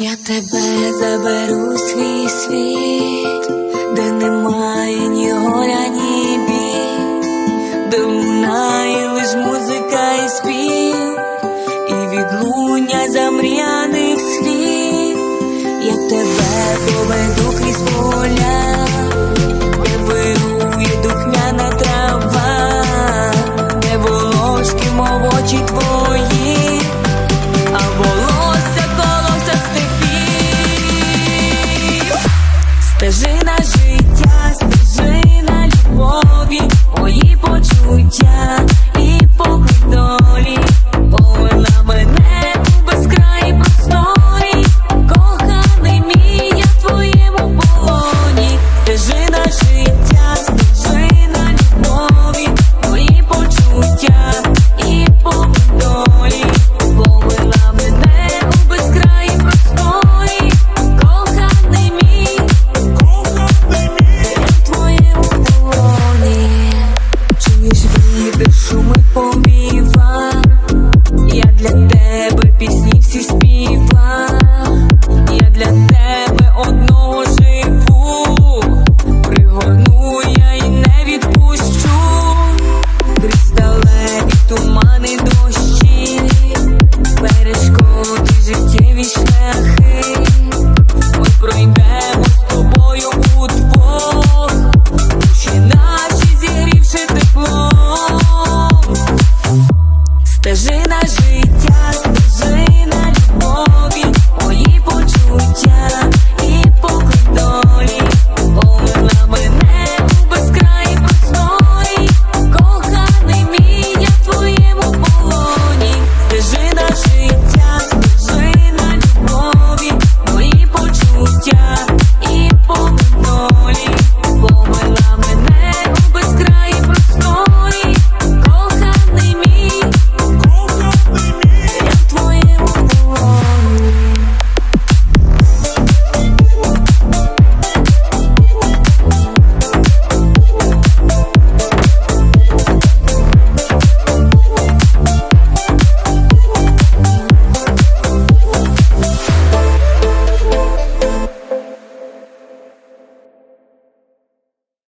Я тебе заберу в свій світ, де немає ні горя, ні бід, де лунає лиш музика і спів, і відлуння замріяних слів. Я тебе поведу Imagina as дишу ми поміва, я для тебе пісні всі спів. free.